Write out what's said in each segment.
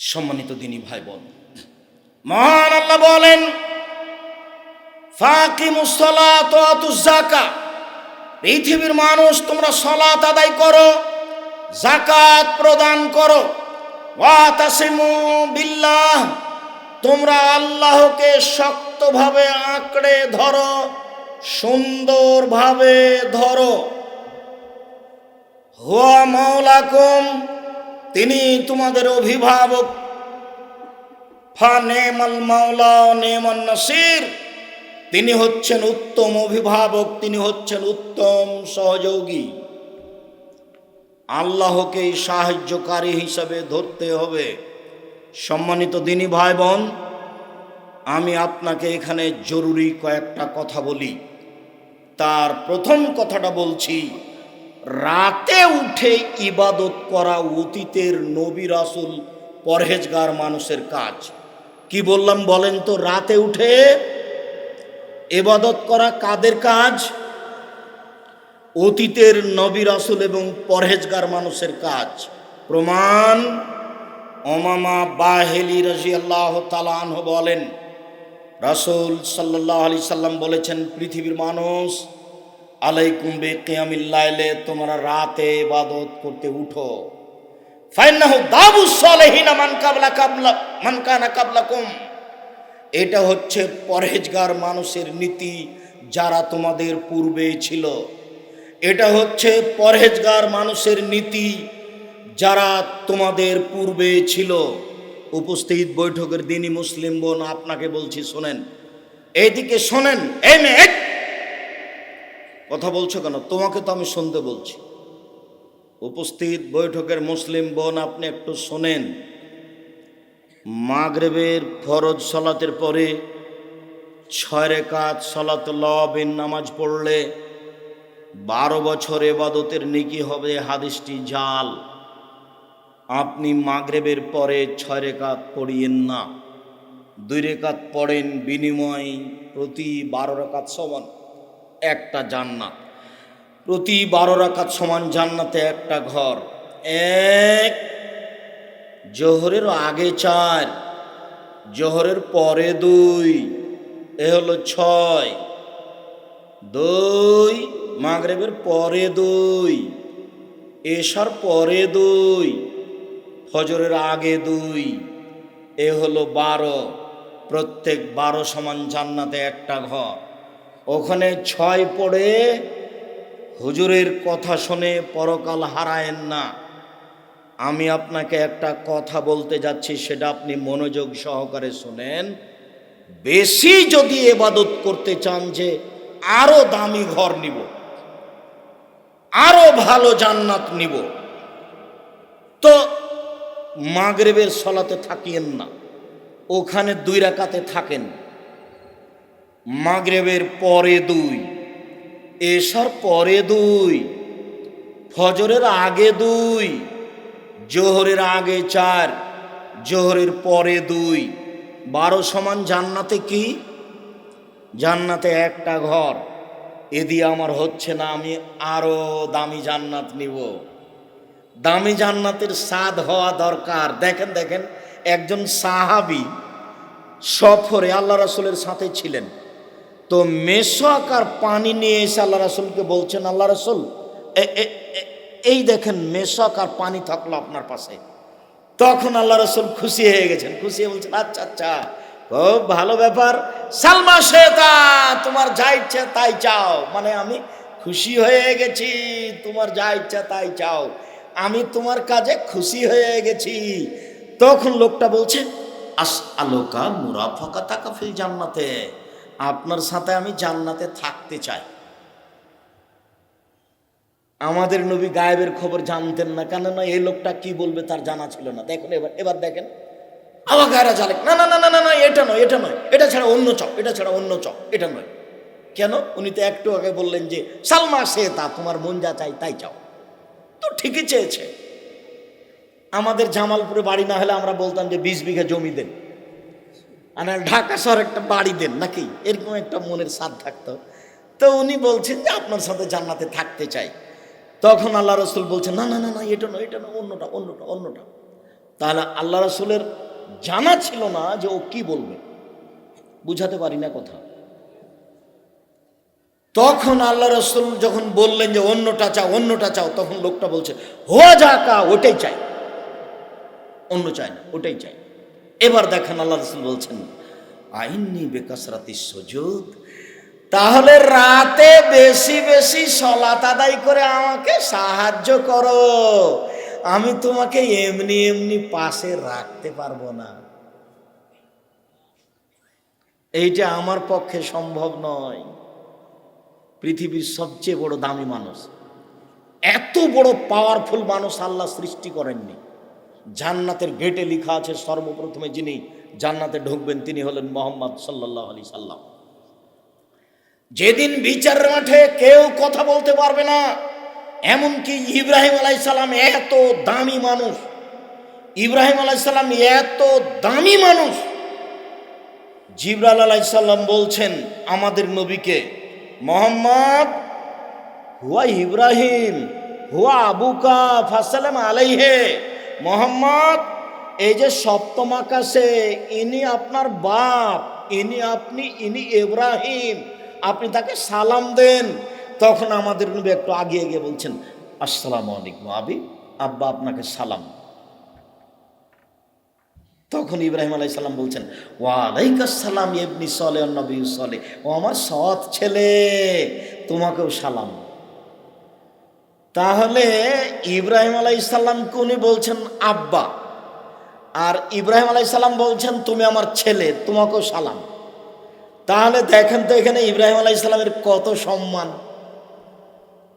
সম্মানিত দিনী ভাই বোন মহান আল্লাহ বলেন আতুজ যাকা। পৃথিবীর মানুষ, তোমরা সলাত আদায় করো জাকাত প্রদান করো। ওয়া তাসিমু বিল্লাহ, তোমরা আল্লাহকে শক্তভাবে আঁকড়ে ধরো, সুন্দরভাবে ধরো। হুয়া মাওলাকুম তিনি তোমাদের অভিভাবক। ফা নেমাল মাওলা নেমান নাসির। তিনি হচ্ছেন উত্তম অভিভাবক, তিনি হচ্ছেন উত্তম সহযোগী। আল্লাহকে সাহায্যকারী হিসাবে ধরতে হবে। সম্মানিত দিনী ভাই বোন আমি আপনাকে এখানে জরুরি কয়েকটা কথা বলি। তার প্রথম কথাটা বলছি রাতে উঠে ইবাদত করা অতীতের নবী রাসুল পরহেজগার মানুষের কাজ। কি বললাম বলেন তো? রাতে উঠে এবাদত করা কাদের কাজ? অতীতের নবী রাসুল এবং পরহেজগার মানুষের কাজ। প্রমাণ অমামা বাহেলি রাজি আল্লাহ তালাহ বলেন, রাসুল সাল্লাহ আলি সাল্লাম বলেছেন, পৃথিবীর মানুষ আলাইকুম বে কিয়ামিল্লাইলে তোমরা রাতে ইবাদত করতে উঠো। ফাইন্নাহু দাবু সালেহিনা মান কাবলা কাবলা, মান কানা কাবলাকুম। এটা হচ্ছে পরহেজগার মানুষের নীতি যারা তোমাদের পূর্বে ছিল। এটা হচ্ছে পরহেজগার মানুষের নীতি যারা তোমাদের পূর্বে ছিল। উপস্থিত বৈঠকের দিনই মুসলিম বোন, আপনাকে বলছি, শোনেন। এইদিকে শোনেন, এই মেয়ে এই! কথা বলছো কেন? তোমাকে তো আমি শুনতে বলছি। উপস্থিত বৈঠকের মুসলিম বোন আপনি একটু শোনেন। মাগরেবের ফরজ সলাতের পরে ছয় রেখাত সলাত লবিন নামাজ পড়লে বারো বছর এবাদতের নিকি হবে হাদিসটি জাল। আপনি মাগরেবের পরে ছয় রেখাত পড়িয়েন না। দুই রেখাত পড়েন বিনিময় প্রতি বারো রেখাত সমান। একটা জান্নাত। প্রতি বারো রাকাত সমান জান্নাতে একটা ঘর। এক, জোহরের আগে চার, জোহরের পরে দুই, এ হলো ছয়। দুই, মাগরেবের পরে দুই, এশার পরে দুই, ফজরের আগে দুই, এ হলো বারো। প্রত্যেক বারো সমান জান্নাতে একটা ঘর। ওখানে ছয় পড়ে হুজুরের কথা শুনে পরকাল হারায়েন না। আমি আপনাকে একটা কথা বলতে যাচ্ছি, সেটা আপনি মনোযোগ সহকারে শোনেন। বেশি যদি এবাদত করতে চান যে আরও দামি ঘর নিব, আরও ভালো জান্নাত নিব, তো মাগরেবের সলাতে থাকিয়েন না। ওখানে দুই রাকাতে থাকেন। মাগরেবের পরে দুই, এশার পরে দুই, ফজরের আগে দুই, জোহরের আগে চার, জোহরের পরে দুই। বারো সমান জান্নাতে কি? জান্নাতে একটা ঘর। এ দিয়ে আমার হচ্ছে না, আমি আরও দামি জান্নাত নিব। দামি জান্নাতের স্বাদ হওয়া দরকার। দেখেন দেখেন, একজন সাহাবি সফরে আল্লাহ রসুলের সাথে ছিলেন। তো মেশক আর পানি নিয়ে এসে আল্লাহ রাসুলকে বলছেন, আল্লাহ রাসুল এই দেখেন মেশক আর পানি থাকল আপনার পাশে। তখন আল্লাহ রসুল খুশি হয়ে গেছেন, খুশি হয়ে বলছেন আচ্ছা আচ্ছা খুব ভালো ব্যাপার। সালমা শেতা, তোমার যা ইচ্ছা তাই চাও। মানে আমি খুশি হয়ে গেছি, তোমার যা ইচ্ছা তাই চাও। আমি তোমার কাজে খুশি হয়ে গেছি। তখন লোকটা বলছে আস আলোকা মুরাফাকা তাকাফিল জান্নাতে। আপনার সাথে আমি জান্নাতে থাকতে চাই। আমাদের নবী গায়েবের খবর জানতেন না কেন না এই লোকটা কি বলবে তার জানা ছিল না। দেখুন এবার এবার দেখেন। আবার গায়েরা জালে না না না না না না, এটা নয় এটা নয়, এটা ছাড়া অন্য চক এটা ছাড়া অন্য চক এটা নয়। কেন? উনি তো একটু আগে বললেন যে, সালমা সে তা, তোমার মন যা চাই তাই চাও। তো ঠিকই চেয়েছে। আমাদের জামালপুরে বাড়ি না হলে আমরা বলতাম যে, বিশ বিঘা জমি দেন। আর ঢাকা শহর একটা বাড়ি দেন নাকি? এরকম একটা মনের সাথ থাকতো। তো উনি বলছেন যে আপনার সাথে জান্নাতে থাকতে চাই। তখন আল্লাহ রসুল বলছেন, না না না না, এটা না এটা না, অন্যটা অন্যটা অন্যটা। তাহলে আল্লাহ রসুলের জানা ছিল না যে ও কি বলবে। বুঝাতে পারি না কথা। তখন আল্লাহ রসুল যখন বললেন যে অন্যটা চাও অন্যটা চাও, তখন লোকটা বলছে হো যা কা ওটাই চাই। অন্য চাই না, ওটাই চাই এবার দেখেন আল্লাহ রসুল বলছেন, আইননি বেকাসরাতি সুযোগ তাহলে রাতে বেশি বেশি সলাত আদায় করে আমাকে সাহায্য করো। আমি তোমাকে এমনি এমনি পাশে রাখতে পারব না। এইটা আমার পক্ষে সম্ভব নয়। পৃথিবীর সবচেয়ে বড় দামি মানুষ, এত বড় পাওয়ারফুল মানুষ আল্লাহ সৃষ্টি করেননি। জান্নাতের গেটে লেখা আছে, সর্বপ্রথমে যিনি জান্নাতে ঢুকবেন তিনি হলেন মোহাম্মদ সাল্লাহ আলি সাল্লাম। যেদিন বিচারের মাঠে কেউ কথা বলতে পারবে না, এমনকি ইব্রাহিম আলাইসাল্লাম এত দামি মানুষ, ইব্রাহিম আলাইসাল্লাম এত দামি মানুষ জিবরাল আলাইসাল্লাম বলছেন, আমাদের নবীকে মোহাম্মদ, হুয়া ইব্রাহিম, হুয়া আবুকা ফাসালাম আলাইহে। মোহাম্মদ। এই যে সপ্তম আকাশে, ইনি আপনার বাপ, ইনি আপনি, ইনি ইব্রাহিম। আপনি তাকে সালাম দেন। তখন আমাদের নবী একটু আগিয়ে গিয়ে বলছেন, আসসালামু আলাইকুম আবি, আব্বা আপনাকে সালাম। তখন ইব্রাহিম আলাই সাল্লাম বলছেন ওয়ালাইকাসাল্লাম ইবনি সলে, নবী সলে। ও আমার সৎ ছেলে, তোমাকেও সালাম। তাহলে ইব্রাহিম আলাই সাল্লামকে উনি বলছেন, আব্বা। আর ইব্রাহিম আলাই সাল্লাম বলছেন, তুমি আমার ছেলে, তোমাকেও সালাম। তাহলে দেখেন তো এখানে ইব্রাহিম আলাই সাল্লামের কত সম্মান।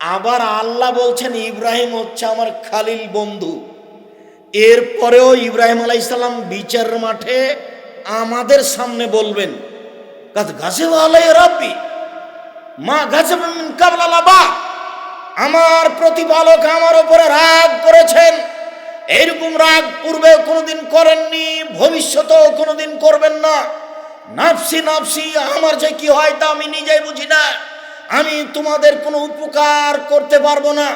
আবার আল্লাহ বলছেন, ইব্রাহিম হচ্ছে আমার খালিল বন্ধু। এরপরেও ইব্রাহিম আলাইসাল্লাম বিচার মাঠে আমাদের সামনে বলবেন গাছে রাব্বি, মা গাছে কাবলালাবা আমার প্রতিপালক আমার ওপরে রাগ করেছেন। এইরকম রাগ পূর্বে কোনোদিন করেননি, ভবিষ্যতেও কোনোদিন করবেন না। নাফসি নাফসি, আমার যে কি হয় তা আমি নিজেই বুঝি না। আমি তোমাদের কোনো উপকার করতে পারব না।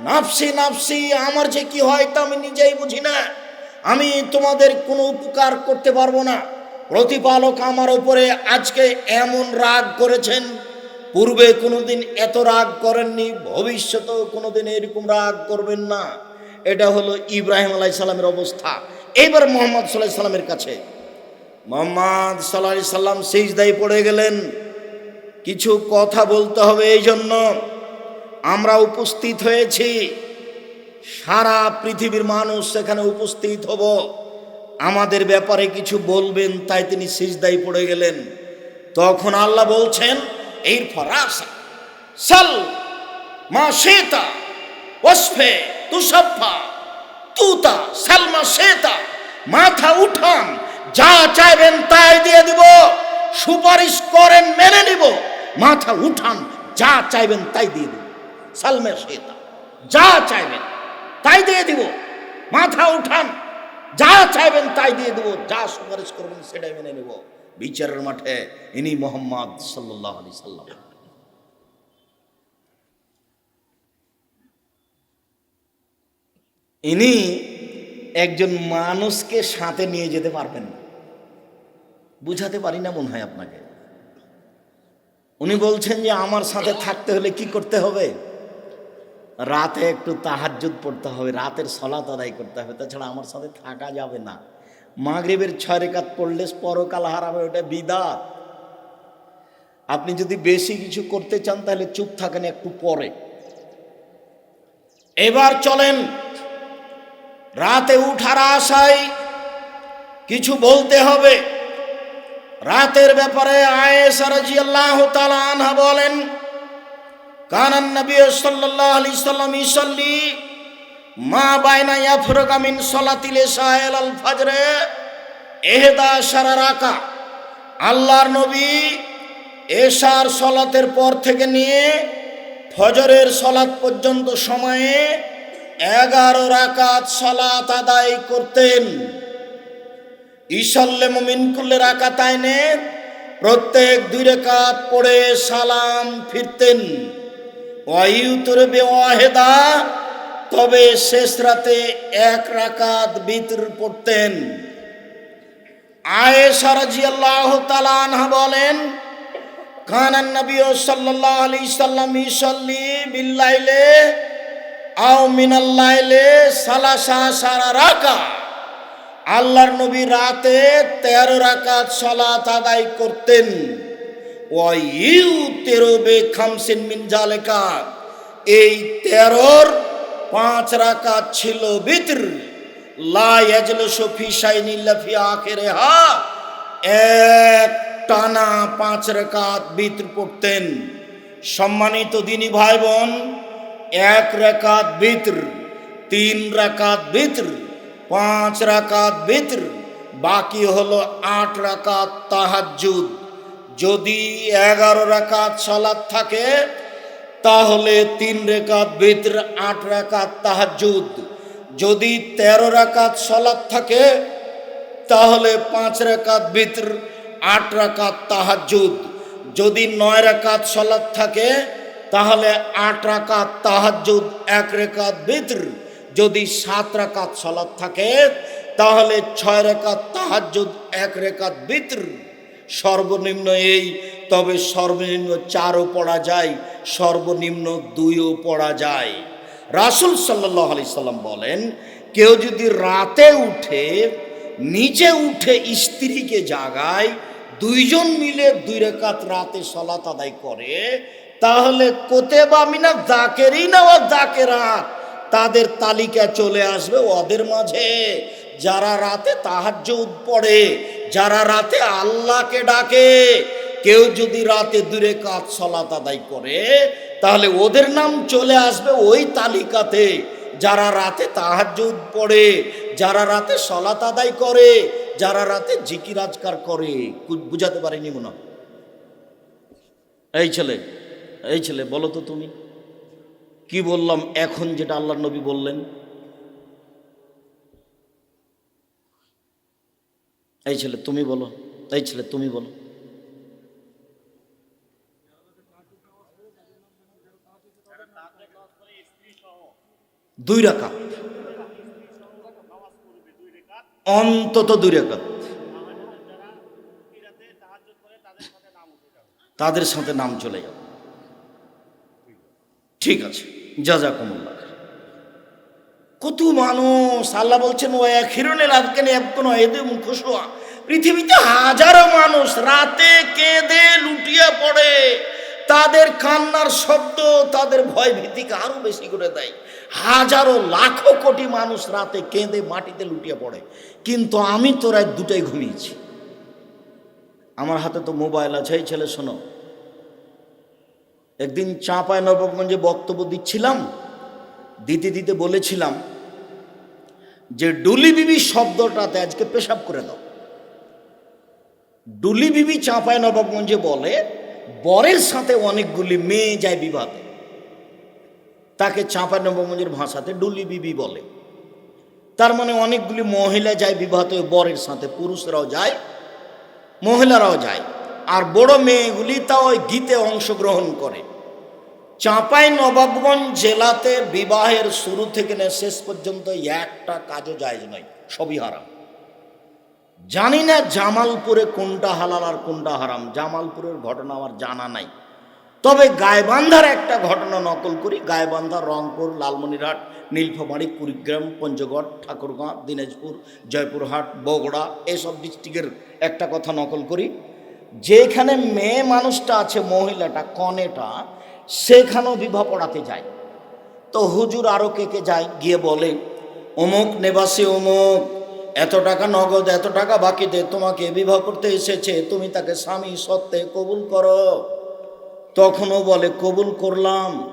নাফসি নাফসি, আমার যে কি হয় তা আমি নিজেই বুঝি না। আমি তোমাদের কোনো উপকার করতে পারব না। প্রতিপালক আমার ওপরে আজকে এমন রাগ করেছেন পূর্বে কোনোদিন এত রাগ করেননি, ভবিষ্যতেও কোনোদিন এরকম রাগ করবেন না। এটা হলো ইব্রাহিম আলাই সাল্লামের অবস্থা। এবার মোহাম্মদ সাল্লাহ সাল্লামের কাছে, মোহাম্মদ সাল্লাহ সাল্লাম দায়ী পড়ে গেলেন। কিছু কথা বলতে হবে এই জন্য। আমরা উপস্থিত হয়েছি। সারা পৃথিবীর মানুষ সেখানে উপস্থিত হব। আমাদের ব্যাপারে কিছু বলবেন, তাই তিনি সিজদাই পড়ে গেলেন। তখন আল্লাহ বলছেন এর ফরাসা সাল, মা শেতা ওসফে তুষফা তুতা, সালমা শেতা মাথা উঠান, যা চাইবেন তাই দিয়ে দিব, সুপারিশ করেন, মেনে নিব, মাথা উঠান, যা চাইবেন তাই দিয়ে দিব। সালমে শেতা যা চাইবেন তাই দিয়ে দিব, মাথা উঠান, যা চাইবেন তাই দিয়ে দেবো, যা সুপারিশ করবেন সেটাই মেনে নেব। বিচারের মাঠে ইনি মোহাম্মদ সাল্লাহ আলি সাল্লাম। ইনি একজন মানুষকে সাথে নিয়ে যেতে পারবেন বুঝাতে পারি না মনে হয় আপনাকে। উনি বলছেন যে, আমার সাথে থাকতে হলে কি করতে হবে? রাতে একটু তাহাজ্জুদ পড়তে হবে, রাতের সলাত আদায় করতে হবে। তাছাড়া আমার সাথে থাকা যাবে না। মাগরিবের ছয় রেখাত পড়লে পরকাল হারাবে ওটা বিদাত। আপনি যদি বেশি কিছু করতে চান, তাহলে চুপ থাকেন একটু পরে। এবার চলেন, রাতে উঠার আশায় কিছু বলতে হবে। রাতের ব্যাপারে আয়েশা আনহা বলেন, কানান নবী সাল্লাল্লাহু আলাইহি সাল্লাম ইসাল্লি মা বাইনা ইয়াফরুকা মিন সালাতিল ইশাইল আল ফজরে এহেদা সারা রাকা। আল্লাহর নবী এশার সলাতের পর থেকে নিয়ে ফজরের সলাত পর্যন্ত সময়ে এগারো রাকাত সলাত আদায় করতেন। ইসল্লে মুমিন কুল্লে রাকাত আইনে প্রত্যেক দুই রেখাত পড়ে সালাম ফিরতেন। ওয়াইউতর বেওয়াহেদা তবে শেষ রাতে এক রাকাত বিতর পড়তেন। আয়েশা রাদিয়াল্লাহু তাআলা আনহা বলেন নবী বিল্লাইলে আও সারা রাকা আল্লাহর নবী রাতে তেরো রাকাত সলাত আদায় করতেন। ওয়াইউ তেরো বে খামসিন মিন এই তেরোর পাঁচ রাকাত ছিল বিতর। আখিরিহা। এক টানা পাঁচ রাকাত বিতর পড়তেন। সম্মানিত দিনী ভাই বোন এক রাকাত বিতর, তিন রাকাত বিতর, পাঁচ রাকাত বিতর, বাকি হলো আট রাকাত তাহাজ্জুদ। যদি এগারো রাকাত সালাত থাকে তাহলে তিন রেখাত বিতর, আট রাকাত তাহাজ্জুদ। যদি তেরো রাকাত সালাত থাকে, তাহলে পাঁচ রাকাত বিতর, আট রাকাত তাহাজ্জুদ। যদি নয় রাকাত সালাত থাকে, তাহলে আট রাকাত তাহাজ্জুদ, এক রেখাত বিতর। যদি সাত রাকাত সালাত থাকে, তাহলে ছয় রেখাত তাহাজ্জুদ, এক রেখাত বিতর। সর্বনিম্ন এই, তবে সর্বনিম্ন চারও পড়া যায়, সর্বনিম্ন দুইও পড়া যায়। রাসুল সাল্লাহ আলি সাল্লাম বলেন, কেউ যদি রাতে উঠে, নিচে উঠে স্ত্রীকে জাগায়, দুইজন মিলে দুই রেখাত রাতে সলাত আদায় করে, তাহলে কোতেবা মিনা দাকেরই না ও দাকেরাত তাদের তালিকা চলে আসবে ওদের মাঝে। যারা রাতে তাহাজ্জুদ পড়ে যারা রাতে আল্লাহকে ডাকে, কেউ যদি রাতে দূরে কাজ, সলাত আদায় করে, তাহলে ওদের নাম চলে আসবে ওই তালিকাতে। যারা রাতে তাহাজ্জুদ পড়ে, যারা রাতে সলাত আদায় করে, যারা রাতে জিকির আজকার করে। বুঝাতে পারিনি মনে। এই ছেলে এই ছেলে, বলো তো তুমি। কি বললাম এখন যেটা আল্লাহ নবী বললেন? এই ছেলে, তুমি বলো। এই ছেলে, তুমি বলো। দুই রাকাত। অন্তত দুই রাকাত। তাদের সাথে নাম চলে যাবে। ঠিক আছে। যা যা কমল্লা কত মানুষ, আল্লাহ বলছেন ও এক হিরণে লাভকে কোনো এদের মুখোশোয়া পৃথিবীতে হাজারো মানুষ রাতে কেঁদে লুটিয়ে পড়ে। তাদের কান্নার শব্দ, তাদের ভয় ভীতিকে আরও বেশি করে দেয়। হাজারো, লাখো কোটি মানুষ রাতে কেঁদে মাটিতে লুটিয়ে পড়ে। কিন্তু আমি তো রাত দুটাই ঘুমিয়েছি। আমার হাতে তো মোবাইল আছে, এই ছেলে শোনো। একদিন চাঁপায় নবাবগঞ্জে বক্তব্য দিচ্ছিলাম দিতে দিতে বলেছিলাম যে ডুলি বিবি শব্দটাতে আজকে পেশাব করে দাও। ডুলি বিবি চাঁপায় নবাবগঞ্জে বলে, বরের সাথে অনেকগুলি মেয়ে যায় বিবাহে। তাকে চাঁপায় নবাবগঞ্জের ভাষাতে ডুলি বিবি বলে। তার মানে অনেকগুলি মহিলা যায় বিবাহতে বরের সাথে পুরুষরাও যায়, মহিলারাও যায়। আর বড় মেয়েগুলি তা ওই গীতে অংশগ্রহণ করে। চাঁপাই নবাবগঞ্জ জেলাতে বিবাহের শুরু থেকে নিয়ে শেষ পর্যন্ত একটা কাজও জায়জ নয়, সবই হারাম। জানি না জামালপুরে কোনটা হালাল আর কোনটা হারাম, জামালপুরের ঘটনা আমার জানা নাই। তবে গায়বান্ধার একটা ঘটনা নকল করি গায়বান্ধা রংপুর, লালমনিরহাট, নীলফামারী, কুড়িগ্রাম, পঞ্চগড়, ঠাকুরগাঁ, দিনাজপুর, জয়পুরহাট, বগুড়া, এসব ডিস্ট্রিক্টের একটা কথা নকল করি। যেখানে মেয়ে মানুষটা আছে, মহিলাটা, কনেটা সেখানেও বিবাহ পড়াতে যায়। তো হুজুর আরও কে কে যায় গিয়ে বলে, অমুক নেবাসী, অমুক, এত টাকা নগদ, এত টাকা বাকি দে, তোমাকে বিবাহ করতে এসেছে, তুমি তাকে স্বামী সত্ত্বে কবুল করো। তখনও বলে, কবুল করলাম।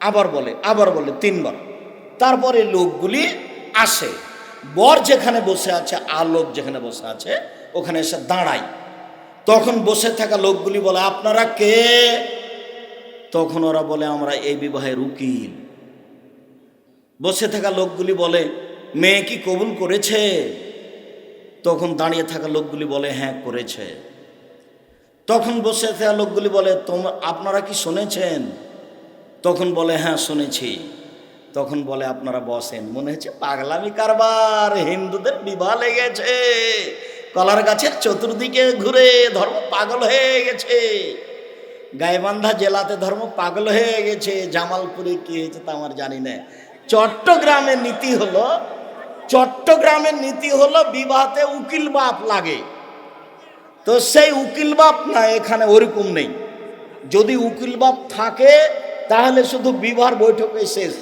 আবার বলে আবার বলে তিনবার। তারপরে লোকগুলি আসে। বর যেখানে বসে আছে, আর লোক যেখানে বসে আছে, ওখানে এসে দাঁড়ায়। তখন বসে থাকা লোকগুলি বলে, আপনারা কে? তখন ওরা বলে, আমরা এই বিবাহের উকিল। বসে থাকা লোকগুলি বলে, মেয়ে কি কবুল করেছে? তখন দাঁড়িয়ে থাকা লোকগুলি বলে হ্যাঁ করেছে। তখন বসে থাকা লোকগুলি বলে তোমরা আপনারা কি শুনেছেন? তখন বলে হ্যাঁ শুনেছি। তখন বলে, আপনারা বসেন। মনে হচ্ছে পাগলামি কারবার, হিন্দুদের বিবাহ লেগেছে। কলার গাছের চতুর্দিকে ঘুরে ধর্ম পাগল হয়ে গেছে। গাইবান্ধা জেলাতে ধর্ম পাগল হয়ে গেছে, জামালপুরে কি হয়েছে তা আমার জানি না। চট্টগ্রামের নীতি হলো, চট্টগ্রামের নীতি হলো বিবাহতে উকিল বাপ লাগে। তো সেই উকিল বাপ না, এখানে ওরকম নেই। যদি উকিল বাপ থাকে, তাহলে শুধু বিবাহ বৈঠকে শেষ।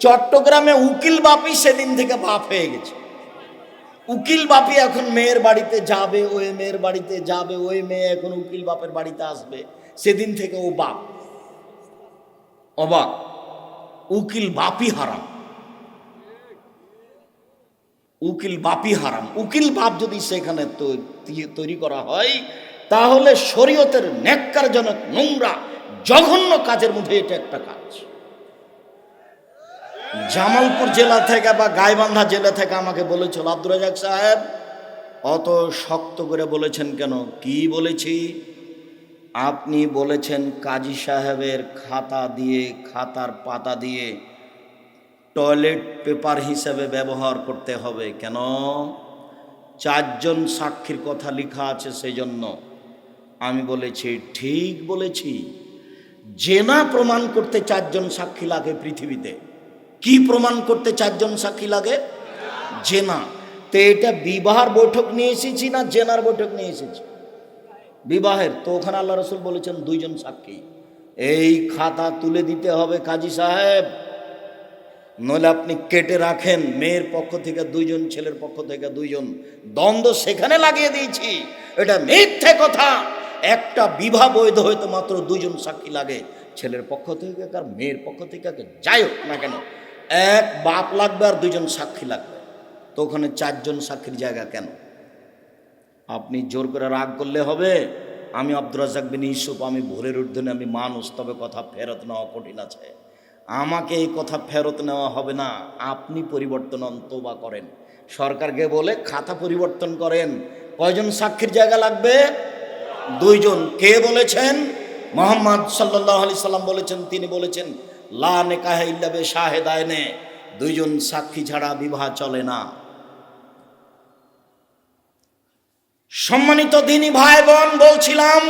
চট্টগ্রামে উকিল বাপই সেদিন থেকে বাপ হয়ে গেছে। উকিল বাপি এখন মেয়ের বাড়িতে যাবে, ওই মেয়ের বাড়িতে যাবে, ওই মেয়ে এখন উকিল বাপের বাড়িতে আসবে। সেদিন থেকে ও বাপ। অবাক উকিল বাপি হারাম। উকিল বাপই হারাম। উকিল বাপ যদি সেখানে তি- তৈরি করা হয়, তাহলে শরীয়তের ন্যাক্কারজনক নোংরা, জঘন্য কাজের মধ্যে এটা একটা কাজ। জামালপুর জেলা থেকে বা গাইবান্ধা জেলা থেকে আমাকে বলেছিল, আব্দুর রাজাক সাহেব, অত শক্ত করে বলেছেন কেন? কি বলেছি? আপনি বলেছেন কাজী সাহেবের খাতা দিয়ে, খাতার পাতা দিয়ে টয়লেট পেপার হিসেবে ব্যবহার করতে হবে কেন? চারজন সাক্ষীর কথা লেখা আছে সেই জন্য আমি বলেছি, ঠিক বলেছি। জেনা প্রমাণ করতে চারজন সাক্ষী লাগে পৃথিবীতে। কি প্রমাণ করতে চারজন সাক্ষী লাগে? জেনা। তো এটা বিবাহের বৈঠক নিয়ে এসেছি না জেনার বৈঠক নিয়ে এসেছি? বিবাহের, তো ওখানে আল্লাহ রসুল বলেছেন দুইজন সাক্ষী। এই খাতা তুলে দিতে হবে কাজী সাহেব। নইলে আপনি কেটে রাখেন, মেয়ের পক্ষ থেকে দুইজন, ছেলের পক্ষ থেকে দুইজন। দ্বন্দ্ব সেখানে লাগিয়ে দিয়েছি। এটা মিথ্যে কথা। একটা বিবাহ বৈধ হয়তো মাত্র দুইজন সাক্ষী লাগে। ছেলের পক্ষ থেকে আর মেয়ের পক্ষ থেকে যাই হোক না কেন। এক বাপ লাগবে আর দুইজন সাক্ষী লাগবে। তো ওখানে চারজন সাক্ষীর জায়গা কেন? আপনি জোর করে রাগ করলে হবে। আমি রাজাক বিন ইউসুফ, আমি ভোরের ঊর্ধ্বনে আমি মানুষ, তবে কথা ফেরত নেওয়া কঠিন আছে। আমাকে এই কথা ফেরত নেওয়া হবে না। আপনি পরিবর্তন অন্তবা করেন। সরকারকে বলে খাতা পরিবর্তন করেন। কয়জন সাক্ষীর জায়গা লাগবে? দুইজন। কে বলেছেন? মোহাম্মদ সাল্লাহ আলি সাল্লাম বলেছেন, তিনি বলেছেন, লা নেকাহে ইল্লাবে শাহেদায়নে দুইজন সাক্ষী ছাড়া বিবাহ চলে না। সম্মানিত দিনী ভাই বোন বলছিলাম